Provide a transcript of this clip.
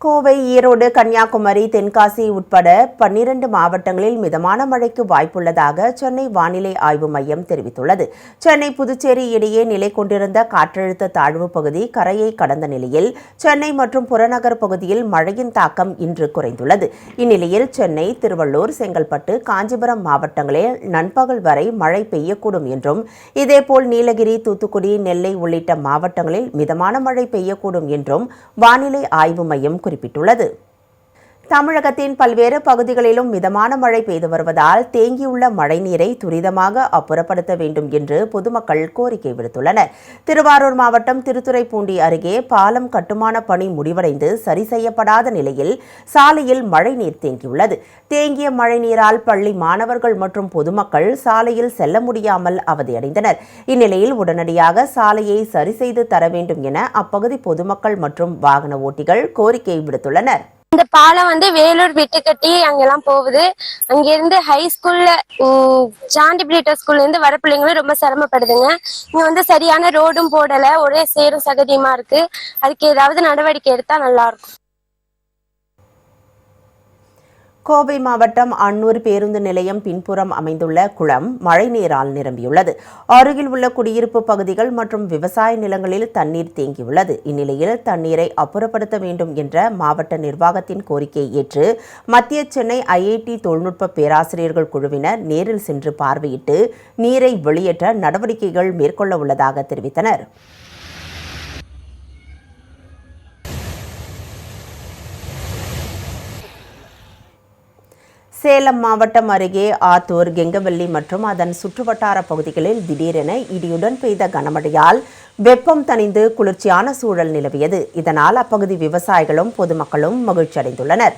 கோவை ஈரோடு கன்னியாகுமரி தென்காசி உட்பட பன்னிரண்டு மாவட்டங்களில் மிதமான மழைக்கு வாய்ப்புள்ளதாக சென்னை வானிலை ஆய்வு மையம் தெரிவித்துள்ளது. சென்னை புதுச்சேரி இடையே நிலை கொண்டிருந்த காற்றழுத்த தாழ்வு பகுதி கரையை கடந்த நிலையில் சென்னை மற்றும் புறநகர் பகுதியில் மழையின் தாக்கம் இன்று குறைந்துள்ளது. இந்நிலையில் சென்னை திருவள்ளூர் செங்கல்பட்டு காஞ்சிபுரம் மாவட்டங்களில் நண்பகல் வரை மழை பெய்யக்கூடும் என்றும் இதேபோல் நீலகிரி தூத்துக்குடி நெல்லை உள்ளிட்ட மாவட்டங்களில் மிதமான மழை பெய்யக்கூடும் என்றும் வானிலை ஆய்வு மையம் குறிப்பிட்டுள்ளது. தமிழகத்தின் பல்வேறு பகுதிகளிலும் மிதமான மழை பெய்து வருவதால் தேங்கியுள்ள மழைநீரை துரிதமாக அப்புறப்படுத்த வேண்டும் என்று பொதுமக்கள் கோரிக்கை விடுத்துள்ளனர். திருவாரூர் மாவட்டம் திருத்துறைப்பூண்டி அருகே பாலம் கட்டுமான பணி முடிவடைந்து சரி செய்யப்படாத நிலையில் சாலையில் மழைநீர் தேங்கியுள்ளது. தேங்கிய மழைநீரால் பள்ளி மாணவர்கள் மற்றும் பொதுமக்கள் சாலையில் செல்ல முடியாமல் அவதியடைந்தனர். இந்நிலையில் உடனடியாக சாலையை சரி செய்து தர வேண்டும் என அப்பகுதி பொதுமக்கள் மற்றும் வாகன ஓட்டிகள் கோரிக்கை விடுத்துள்ளனர். இந்த பாலம் வந்து வேலூர் வெட்டுக்கட்டி அங்கெல்லாம் போகுது. அங்கிருந்து ஹை ஸ்கூல்ல சாண்டிபிளேட்டர் ஸ்கூல்ல இருந்து வர பிள்ளைங்களும் ரொம்ப சிரமப்படுதுங்க. இங்க வந்து சரியான ரோடும் போடல. ஒரே சேரும் சகதியுமா இருக்கு. அதுக்கு ஏதாவது நடவடிக்கை எடுத்தா நல்லா இருக்கும். கோவை மாவட்டம் அன்னூர் பேருந்து நிலையம் பின்புறம் அமைந்துள்ள குளம் மழைநீரால் நிரம்பியுள்ளது. அருகில் உள்ள குடியிருப்பு பகுதிகள் மற்றும் விவசாய நிலங்களில் தண்ணீர் தேங்கியுள்ளது. இந்நிலையில் தண்ணீரை அப்புறப்படுத்த வேண்டும் என்ற மாவட்ட நிர்வாகத்தின் கோரிக்கையை ஏற்று மத்திய சென்னை ஐஐடி தொழில்நுட்ப பேராசிரியர்கள் குழுவினர் நேரில் சென்று பார்வையிட்டு நீரை வெளியேற்ற நடவடிக்கைகள் மேற்கொள்ள உள்ளதாக தெரிவித்தனர். சேலம் மாவட்டம் அருகே ஆத்தூர் கெங்கவல்லி மற்றும் அதன் சுற்றுவட்டார பகுதிகளில் திடீரென இடியுடன் பெய்த கனமழையால் வெப்பம் தணிந்து குளிர்ச்சியான சூழல் நிலவியது. இதனால் அப்பகுதி விவசாயிகளும் பொதுமக்களும் மகிழ்ச்சி அடைந்துள்ளனர்